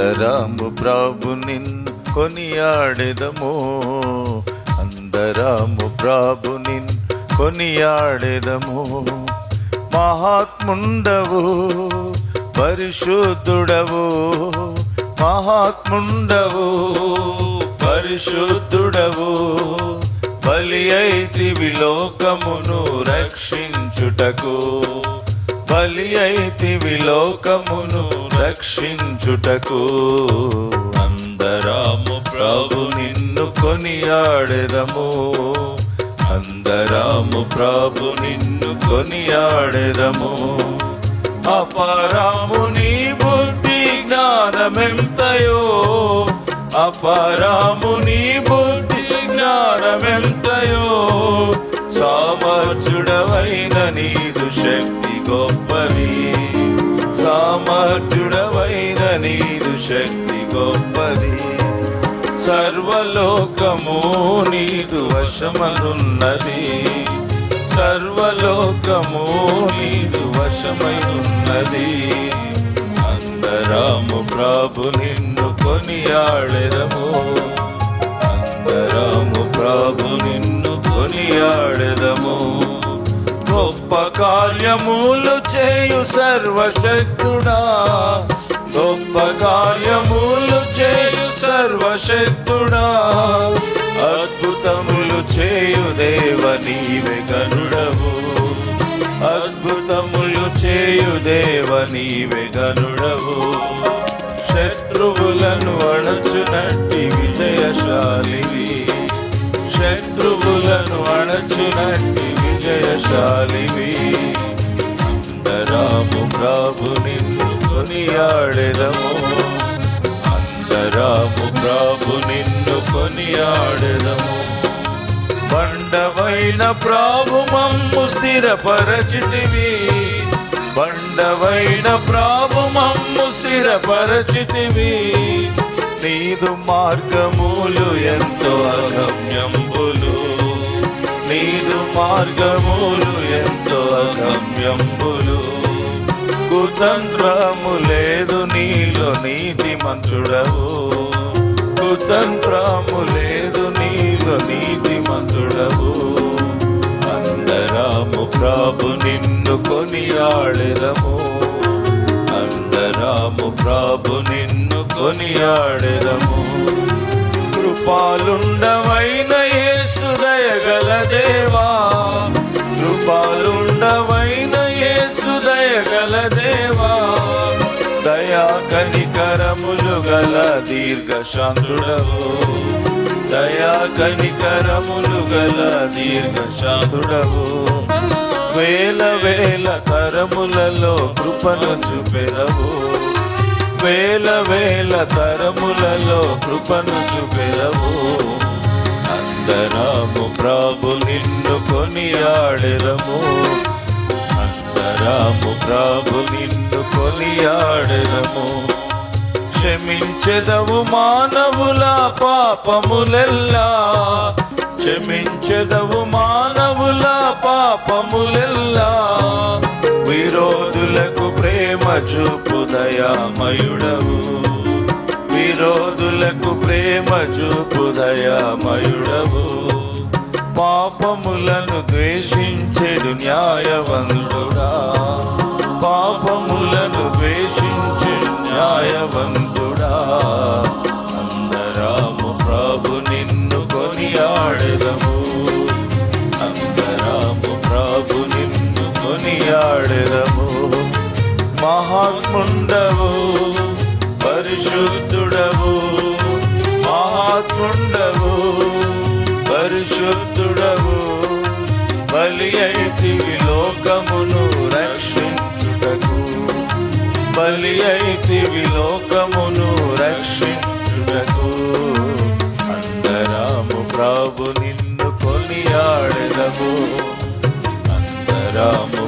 అందరాము ప్రభు కొనియాడెదము. అందరాము ప్రభు కొనియాడెదము. మహాత్ముండవు పరిశుద్ధుడవు. మహాత్ముండవు పరిశుద్ధుడవు. బలి అయితివి లోకమును రక్షించుటకు బలి అయితివి లోకమును రక్షించుటకు. అందరాము ప్రభు నిన్ను కొనియాడెదము. అందరాము ప్రభు నిన్ను కొనియాడెదము. అపారాము నీ బుద్ధి జ్ఞానమెంతయో? అపారాము నీ బుద్ధి జ్ఞానమెంతయో? సామర్థ్యుడవైన నీదు సామర్థ్యుడవైన నీదు శక్తి గొప్పది. సర్వలోకము నీదు వశమనున్నది సర్వలోకము నీదు వశమైనున్నది అందరాము ప్రభు నిన్ను కొనియాడెదము. అందరాము ప్రభు నిన్ను కొనియాడెదము. గొప్ప కార్యములు సర్వశక్తుడా. గొప్ప కార్యములు చేయు సర్వశక్తుడా. అద్భుతములు చేయు దేవ నీవే గనుడవు. అద్భుతములు చేయు దేవ నీవే గనుడవు. శత్రువులను అణచునట్టి విజయశాలివి. శత్రువులను అణచునట్టి విజయశాలివి. కొనియాడెదము బండవైన ప్రాభు మమ్ము స్థిరపరచితివి. బండవైన ప్రాభు మమ్ము స్థిరపరచితివి. నీదు మార్గములు ఎంతో అగమ్యంబులు. నీదు మార్గములు ఎంతో అగమ్యంబులు. కుతంత్రము లేదు నీలో నీతి మంత్రుడవు కుతంత్రము లేదు నీలో నీతి మంతుడవు. అందరాము ప్రభు నిన్ను కొనియాడెదము. అందరాము ప్రభు నిన్ను కొనియాడెదము. కృపాలుండవైన యేసు గల దేవా. కృపాలుండవ దయా కనికరములు గల దీర్ఘ శాంతుడవు దయా కనికరములు గల దీర్ఘ శాంతుడవు వేల వేల తరములలో కృపను చూపెదవు. వేల వేల తరములలో కృపను చూపెదవు. అందరాము ప్రాభు నిన్ను కొనియాడెదము. అందరాము ప్రభు నిన్ను కొనియాడెదము. క్షమించెదవు మానవుల పాపములెల్లా. క్షమించెదవు మానవుల పాపములెల్లా. విరోధులకు ప్రేమ చూపు దయామయుడవు. విరోధులకు ప్రేమ చూపు దయామయుడవు. పాపములను ద్వేషించెడు న్యాయవంతుడా? పాపములను ద్వేషించెడు న్యాయవంతుడా? అందరాము ప్రభు నిన్ను కొనియాడెదము. అందరాము ప్రభు నిన్ను కొనియాడెదము. మహాత్ముండవు పరిశుద్ధ అయితివి లోకమును రక్షించుటకు అందరాము ప్రభు నిన్ను కొనియాడదము అందరాము